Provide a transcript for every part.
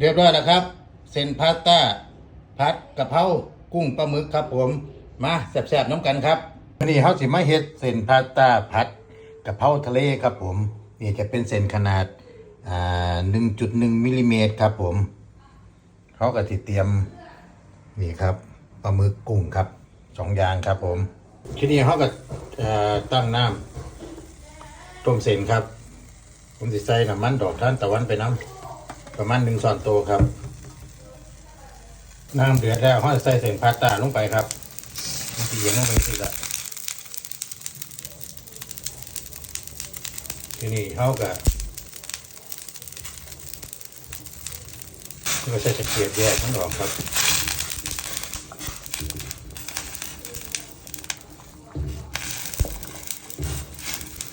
เรียบร้อยแล้วครับ เส้นพาสต้าผัดกะเพรากุ้งปลาหมึกครับผมมาแซ่บๆน้ำกันครับวันนี้เขาสิมาเฮ็ดเส้นพาสต้าผัดกะเพราทะเลครับผม นี่จะเป็นเส้นขนาดอ่า1.1มิลลิเมตรครับผมเขาก็สิเตรียมนี่ครับปลาหมึกกุ้งครับสองอย่างครับผมทีนี้เขาก็ตั้งน้ำต้มเส้นครับ ผมสิใส่น้ำมันดอกท่านตะวันไปน้ำ ประมาณหนึ่งส่วนโตวครับ น้ำเดือดแล้วเขาจะใส่เส้นพาสต้าลงไปครับมันสียงลงไปสิละทีนี้เขาก็ก็ใส่ตะเกียบแยกทั้งดอกครับ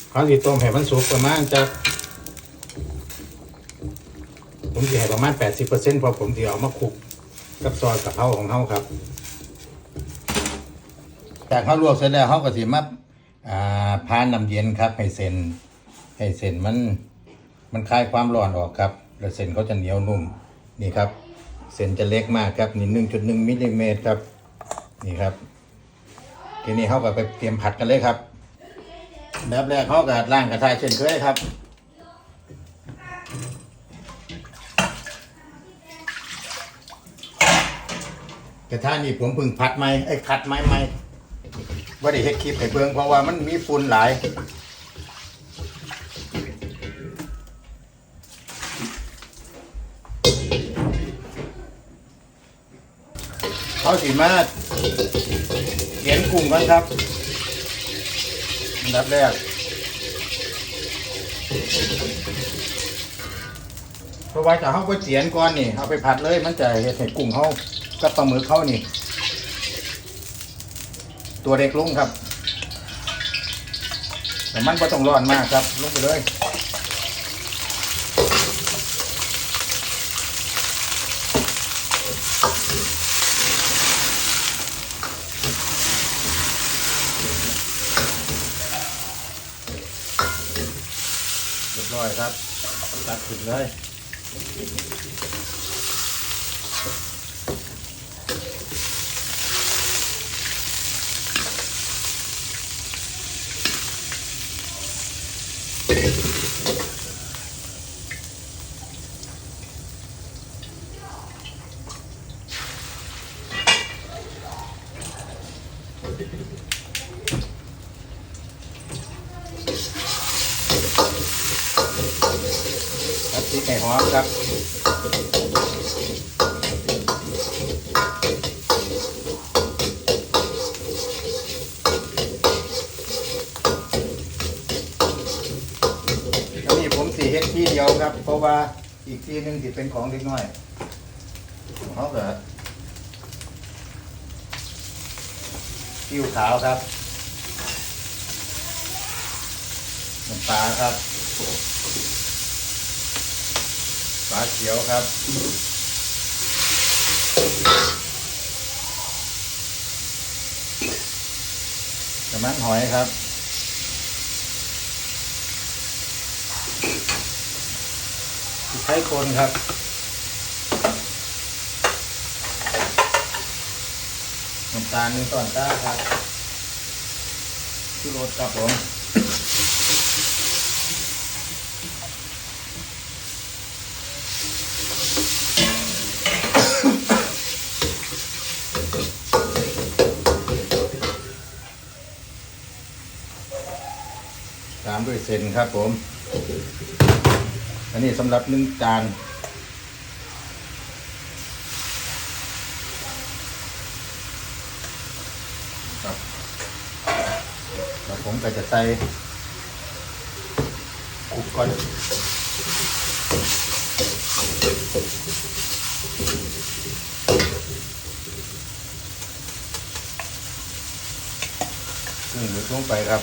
เขาสิต้มให้มันสุกประมาณจะ ผมจะให้ประมาณ 80%เพราะผมจะเอามาคลุกกับซอสกับเผาของเขาครับจากเขาลวกเสร็จแล้วเขาก็สิมาอ่าพานน้ำเย็นครับ ให้เส้นให้เส้นมันมันคลายความร้อนออกครับ แล้วเส้นเขาจะเหนียวนุ่มนี่ครับ เส้นจะเล็กมากครับนี่1.1มิลลิเมตรครับ นี่ครับ ทีนี้เขาก็ไปเตรียมผัดกันเลยครับแบบแรกเขาก็ล้างกระทะเช่นเคยครับ กระทะนี่ผมเพึ่งพัดไหมไอ้ขัดไหมไหมว่าได้เฮ็ดคลิปให้เบิ่งเพราะว่ามันมีฝุ่นหลาย เขาสีมาเขียนกุ้งก่อนครับอันดับแรก เพราะว่าถ้าเขาไปเสียนก่อนนี่เอาไปผัดเลย มันจะเห็ดเห็ดกุ้งเขา กับปลาหมึกเขานี่ ตัวเด็กลงครับ แต่มันก็ต้องร้อนมากครับลงไปเลยเรียบร้อยครับ ตัดขึ้นเลย ครับพริกไก่หอมครับ ดียวครับ เพราะว่าอีกทีหนึ่งสิเป็นของเล็กน้อยเขาเกิดกิ้วขาวครับน้ำปลาครับปลาเขียวครับน้ำมันหอยครับ ใช้คนครับ น้ำตาลหนึ่งต้อนต้าครับชูรสครับผมตามด้วยเส้นครับผม อันนี้สำหรับหนึ่งจานครับแล้วผมก็จะใส่กุกก่อนกุ้งหมึกลงไปครับ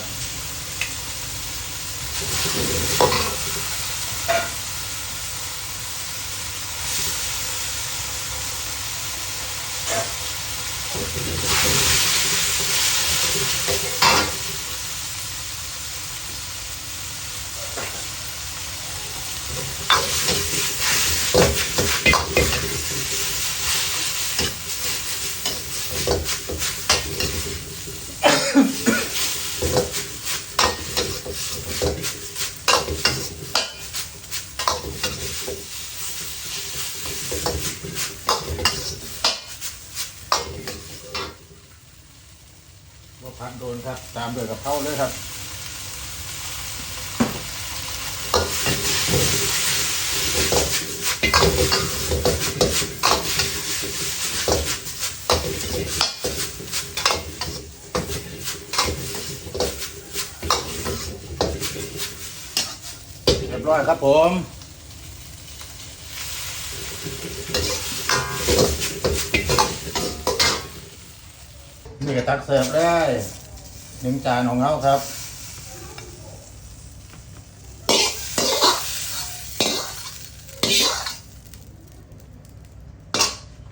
ผัดโดนครับ ตามด้วยกะเพราเลยครับเรียบร้อยครับผม นี่ก็ตักเสิร์ฟได้หนึ่งจานของเขาครับ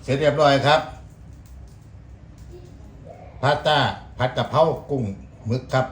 เสร็จเรียบร้อยครับพาสต้าผัดกะเพรากุ้งหมึกครับ